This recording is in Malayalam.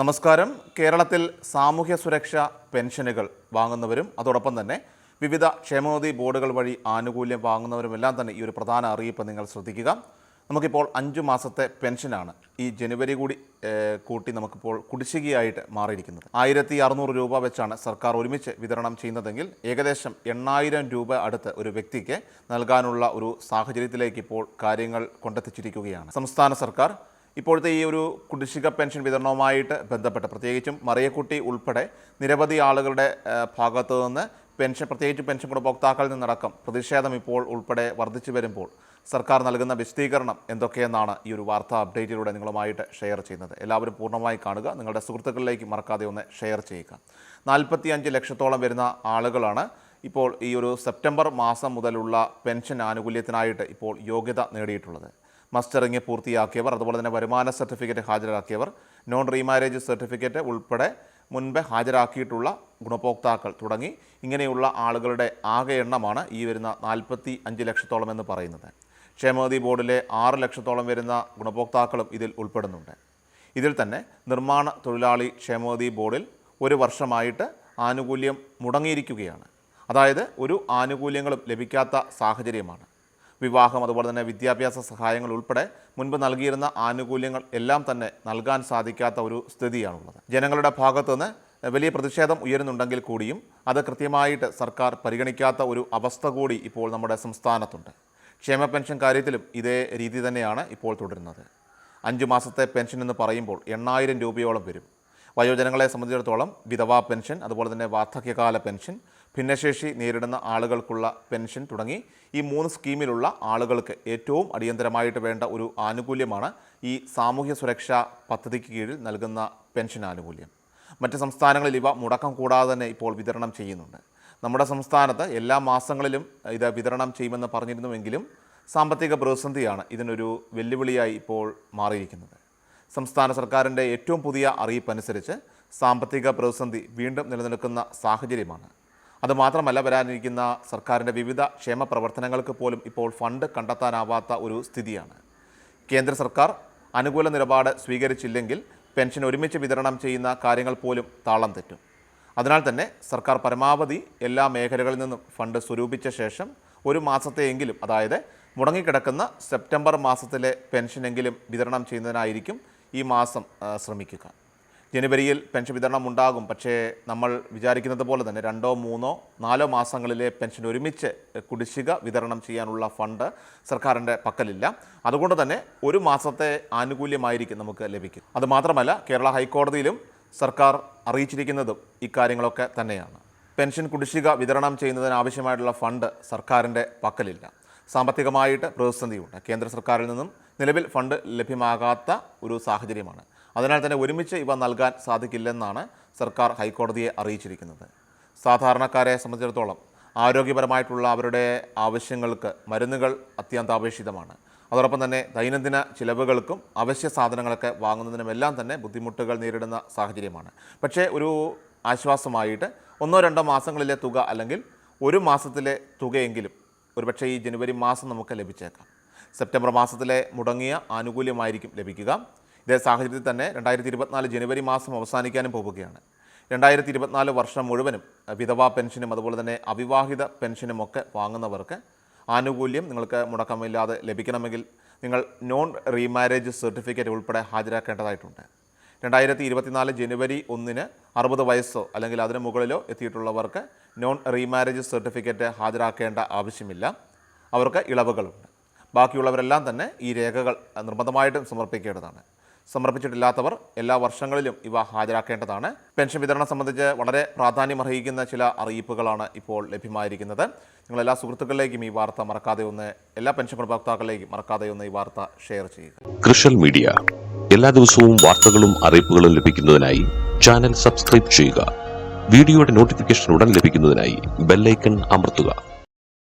നമസ്കാരം. കേരളത്തിൽ സാമൂഹ്യ സുരക്ഷ പെൻഷനുകൾ വാങ്ങുന്നവരും അതോടൊപ്പം തന്നെ വിവിധ ക്ഷേമനിധി ബോർഡുകൾ വഴി ആനുകൂല്യം വാങ്ങുന്നവരുമെല്ലാം തന്നെ ഈ ഒരു പ്രധാന അറിയിപ്പ് നിങ്ങൾ ശ്രദ്ധിക്കുക. നമുക്കിപ്പോൾ അഞ്ച് മാസത്തെ പെൻഷനാണ് ഈ ജനുവരി കൂടി കൂട്ടി നമുക്കിപ്പോൾ കുടിശ്ശികയായിട്ട് മാറിയിരിക്കുന്നത്. ആയിരത്തി അറുന്നൂറ് രൂപ വെച്ചാണ് സർക്കാർ ഒരുമിച്ച് വിതരണം ചെയ്യുന്നതെങ്കിൽ ഏകദേശം എണ്ണായിരം രൂപ അടുത്ത് ഒരു വ്യക്തിക്ക് നൽകാനുള്ള ഒരു സാഹചര്യത്തിലേക്ക് ഇപ്പോൾ കാര്യങ്ങൾ കൊണ്ടെത്തിച്ചിരിക്കുകയാണ്. സംസ്ഥാന സർക്കാർ ഇപ്പോഴത്തെ ഈ ഒരു കുടിശ്ശിക പെൻഷൻ വിതരണവുമായിട്ട് ബന്ധപ്പെട്ട് പ്രത്യേകിച്ചും മറിയക്കുട്ടി ഉൾപ്പെടെ നിരവധി ആളുകളുടെ ഭാഗത്തു നിന്ന് പെൻഷൻ പ്രത്യേകിച്ച് പെൻഷൻ ഗുണഭോക്താക്കളിൽ നിന്നടക്കം പ്രതിഷേധം ഇപ്പോൾ ഉൾപ്പെടെ വർദ്ധിച്ചു വരുമ്പോൾ സർക്കാർ നൽകുന്ന വിശദീകരണം എന്തൊക്കെയെന്നാണ് ഈ ഒരു വാർത്താ അപ്ഡേറ്റിലൂടെ നിങ്ങളുമായിട്ട് ഷെയർ ചെയ്യുന്നത്. എല്ലാവരും പൂർണമായി കാണുക. നിങ്ങളുടെ സുഹൃത്തുക്കളിലേക്ക് മറക്കാതെ ഒന്ന് ഷെയർ ചെയ്യുക. നാൽപ്പത്തി അഞ്ച് ലക്ഷത്തോളം വരുന്ന ആളുകളാണ് ഇപ്പോൾ ഈ ഒരു സെപ്റ്റംബർ മാസം മുതലുള്ള പെൻഷൻ ആനുകൂല്യത്തിനായിട്ട് ഇപ്പോൾ യോഗ്യത നേടിയിട്ടുള്ളത്. മസ്റ്ററിങ് പൂർത്തിയാക്കിയവർ അതുപോലെ തന്നെ വരുമാന സർട്ടിഫിക്കറ്റ് ഹാജരാക്കിയവർ നോൺ റീമാരേജ് സർട്ടിഫിക്കറ്റ് ഉൾപ്പെടെ മുൻപ് ഹാജരാക്കിയിട്ടുള്ള ഗുണഭോക്താക്കൾ തുടങ്ങി. ഇങ്ങനെയുള്ള ആളുകളുടെ ആകെ എണ്ണമാണ് ഈ വരുന്ന നാൽപ്പത്തി അഞ്ച് ലക്ഷത്തോളം എന്ന് പറയുന്നത്. ക്ഷേമനിധി ബോർഡിലെ ആറ് ലക്ഷത്തോളം വരുന്ന ഗുണഭോക്താക്കളും ഇതിൽ ഉൾപ്പെടുന്നുണ്ട്. ഇതിൽ തന്നെ നിർമ്മാണ തൊഴിലാളി ക്ഷേമനിധി ബോർഡിൽ ഒരു വർഷമായിട്ട് ആനുകൂല്യം മുടങ്ങിയിരിക്കുകയാണ്. അതായത് ഒരു ആനുകൂല്യങ്ങളും ലഭിക്കാത്ത സാഹചര്യമാണ്. വിവാഹം അതുപോലെ തന്നെ വിദ്യാഭ്യാസ സഹായങ്ങൾ ഉൾപ്പെടെ മുൻപ് നൽകിയിരുന്ന ആനുകൂല്യങ്ങൾ എല്ലാം തന്നെ നൽകാൻ സാധിക്കാത്ത ഒരു സ്ഥിതിയാണുള്ളത്. ജനങ്ങളുടെ ഭാഗത്തു നിന്ന് വലിയ പ്രതിഷേധം ഉയരുന്നുണ്ടെങ്കിൽ കൂടിയും അത് കൃത്യമായിട്ട് സർക്കാർ പരിഗണിക്കാത്ത ഒരു അവസ്ഥ കൂടി ഇപ്പോൾ നമ്മുടെ സംസ്ഥാനത്തുണ്ട്. ക്ഷേമ പെൻഷൻ കാര്യത്തിലും ഇതേ രീതി തന്നെയാണ് ഇപ്പോൾ തുടരുന്നത്. അഞ്ച് മാസത്തെ പെൻഷൻ എന്ന് പറയുമ്പോൾ എണ്ണായിരം രൂപയോളം വരും. വയോജനങ്ങളെ സംബന്ധിച്ചിടത്തോളം വിധവാ പെൻഷൻ അതുപോലെ തന്നെ വാർദ്ധക്യകാല പെൻഷൻ ഭിന്നശേഷി നേരിടുന്ന ആളുകൾക്കുള്ള പെൻഷൻ തുടങ്ങി ഈ മൂന്ന് സ്കീമിലുള്ള ആളുകൾക്ക് ഏറ്റവും അടിയന്തരമായിട്ട് വേണ്ട ഒരു ആനുകൂല്യമാണ് ഈ സാമൂഹ്യ സുരക്ഷാ പദ്ധതിക്ക് കീഴിൽ നൽകുന്ന പെൻഷൻ ആനുകൂല്യം. മറ്റ് സംസ്ഥാനങ്ങളിൽ ഇവ മുടക്കം കൂടാതെ തന്നെ ഇപ്പോൾ വിതരണം ചെയ്യുന്നുണ്ട്. നമ്മുടെ സംസ്ഥാനത്ത് എല്ലാ മാസങ്ങളിലും ഇത് വിതരണം ചെയ്യുമെന്ന് പറഞ്ഞിരുന്നുവെങ്കിലും സാമ്പത്തിക പ്രതിസന്ധിയാണ് ഇതിനൊരു വെല്ലുവിളിയായി ഇപ്പോൾ മാറിയിരിക്കുന്നത്. സംസ്ഥാന സർക്കാരിന്റെ ഏറ്റവും പുതിയ അറിയിപ്പനുസരിച്ച് സാമ്പത്തിക പ്രതിസന്ധി വീണ്ടും നിലനിൽക്കുന്ന സാഹചര്യമാണ്. അതുമാത്രമല്ല വരാനിരിക്കുന്ന സർക്കാരിന്റെ വിവിധ ക്ഷേമ പ്രവർത്തനങ്ങൾക്ക് പോലും ഇപ്പോൾ ഫണ്ട് കണ്ടെത്താനാവാത്ത ഒരു സ്ഥിതിയാണ്. കേന്ദ്ര സർക്കാർ അനുകൂല നിലപാട് സ്വീകരിച്ചില്ലെങ്കിൽ പെൻഷൻ ഒരുമിച്ച് വിതരണം ചെയ്യുന്ന കാര്യങ്ങൾ പോലും താളം തെറ്റും. അതിനാൽ തന്നെ സർക്കാർ പരമാവധി എല്ലാ മേഖലകളിൽ നിന്നും ഫണ്ട് സ്വരൂപിച്ച ശേഷം ഒരു മാസത്തെയെങ്കിലും അതായത് മുടങ്ങിക്കിടക്കുന്ന സെപ്റ്റംബർ മാസത്തിലെ പെൻഷനെങ്കിലും വിതരണം ചെയ്യുന്നതിനായിരിക്കും ഈ മാസം ശ്രമിക്കുക. ജനുവരിയിൽ പെൻഷൻ വിതരണം ഉണ്ടാകും. പക്ഷേ നമ്മൾ വിചാരിക്കുന്നത് പോലെ തന്നെ രണ്ടോ മൂന്നോ നാലോ മാസങ്ങളിലെ പെൻഷൻ ഒരുമിച്ച് കുടിശ്ശിക വിതരണം ചെയ്യാനുള്ള ഫണ്ട് സർക്കാരിന്റെ പക്കലില്ല. അതുകൊണ്ട് തന്നെ ഒരു മാസത്തെ ആനുകൂല്യമായിരിക്കും നമുക്ക് ലഭിക്കും. അതുമാത്രമല്ല കേരള ഹൈക്കോടതിയിലും സർക്കാർ അറിയിച്ചിരിക്കുന്നതും ഇക്കാര്യങ്ങളൊക്കെ തന്നെയാണ്. പെൻഷൻ കുടിശ്ശിക വിതരണം ചെയ്യുന്നതിന് ആവശ്യമായിട്ടുള്ള ഫണ്ട് സർക്കാരിന്റെ പക്കലില്ല. സാമ്പത്തികമായിട്ട് പ്രതിസന്ധിയുണ്ട്. കേന്ദ്ര സർക്കാരിൽ നിന്നും നിലവിൽ ഫണ്ട് ലഭ്യമാകാത്ത ഒരു സാഹചര്യമാണ്. അതിനാൽ തന്നെ ഒരുമിച്ച് ഇവ നൽകാൻ സാധിക്കില്ലെന്നാണ് സർക്കാർ ഹൈക്കോടതിയെ അറിയിച്ചിരിക്കുന്നത്. സാധാരണക്കാരെ സംബന്ധിച്ചിടത്തോളം ആരോഗ്യപരമായിട്ടുള്ള അവരുടെ ആവശ്യങ്ങൾക്ക് മരുന്നുകൾ അത്യന്താപേക്ഷിതമാണ്. അതോടൊപ്പം തന്നെ ദൈനംദിന ചിലവുകൾക്കും അവശ്യ സാധനങ്ങളൊക്കെ വാങ്ങുന്നതിനുമെല്ലാം തന്നെ ബുദ്ധിമുട്ടുകൾ നേരിടുന്ന സാഹചര്യമാണ്. പക്ഷേ ഒരു ആശ്വാസമായിട്ട് ഒന്നോ രണ്ടോ മാസങ്ങളിലെ തുക അല്ലെങ്കിൽ ഒരു മാസത്തിലെ തുകയെങ്കിലും ഒരുപക്ഷെ ഈ ജനുവരി മാസം നമുക്ക് ലഭിച്ചേക്കാം. സെപ്റ്റംബർ മാസത്തിലെ മുടങ്ങിയ ആനുകൂല്യമായിരിക്കും ലഭിക്കുക. ഇതേ സാഹചര്യത്തിൽ തന്നെ രണ്ടായിരത്തി ഇരുപത്തിനാല് ജനുവരി മാസം അവസാനിക്കാനും പോവുകയാണ്. രണ്ടായിരത്തി ഇരുപത്തിനാല് വർഷം മുഴുവനും വിധവാ പെൻഷനും അതുപോലെ തന്നെ അവിവാഹിത പെൻഷനും ഒക്കെ വാങ്ങുന്നവർക്ക് ആനുകൂല്യം നിങ്ങൾക്ക് മുടക്കമില്ലാതെ ലഭിക്കണമെങ്കിൽ നിങ്ങൾ നോൺ റീമാരേജ് സർട്ടിഫിക്കറ്റ് ഉൾപ്പെടെ ഹാജരാക്കേണ്ടതായിട്ടുണ്ട്. രണ്ടായിരത്തി ഇരുപത്തിനാല് ജനുവരി ഒന്നിന് അറുപത് വയസ്സോ അല്ലെങ്കിൽ അതിന് മുകളിലോ എത്തിയിട്ടുള്ളവർക്ക് നോൺ റീമാരേജ് സർട്ടിഫിക്കറ്റ് ഹാജരാക്കേണ്ട ആവശ്യമില്ല. അവർക്ക് ഇളവുകളുണ്ട്. ബാക്കിയുള്ളവരെല്ലാം തന്നെ ഈ രേഖകൾ നിർബന്ധമായിട്ടും സമർപ്പിക്കേണ്ടതാണ്. സമർപ്പിച്ചിട്ടില്ലാത്തവർ എല്ലാ വർഷങ്ങളിലും ഇവ ഹാജരാക്കേണ്ടതാണ്. പെൻഷൻ വിതരണം സംബന്ധിച്ച് വളരെ പ്രാധാന്യം അർഹിക്കുന്ന ചില അറിയിപ്പുകളാണ് ഇപ്പോൾ ലഭ്യമായിരിക്കുന്നത്. നിങ്ങൾ എല്ലാ സുഹൃത്തുക്കളിലേക്കും ഈ വാർത്ത മറക്കാതെ ഒന്ന് എല്ലാ പെൻഷൻ ഗുണഭോക്താക്കളിലേക്കും മറക്കാതെ ഒന്ന് ഈ വാർത്ത ഷെയർ ചെയ്യുക. കൃഷൽ മീഡിയ. എല്ലാ ദിവസവും വാർത്തകളും അറിയിപ്പുകളും ലഭിക്കുന്നതിനായി ചാനൽ സബ്സ്ക്രൈബ് ചെയ്യുക. വീഡിയോയുടെ നോട്ടിഫിക്കേഷൻ ഉടൻ ലഭിക്കുന്നതിനായി ബെല്ലൈക്കൺ അമർത്തുക.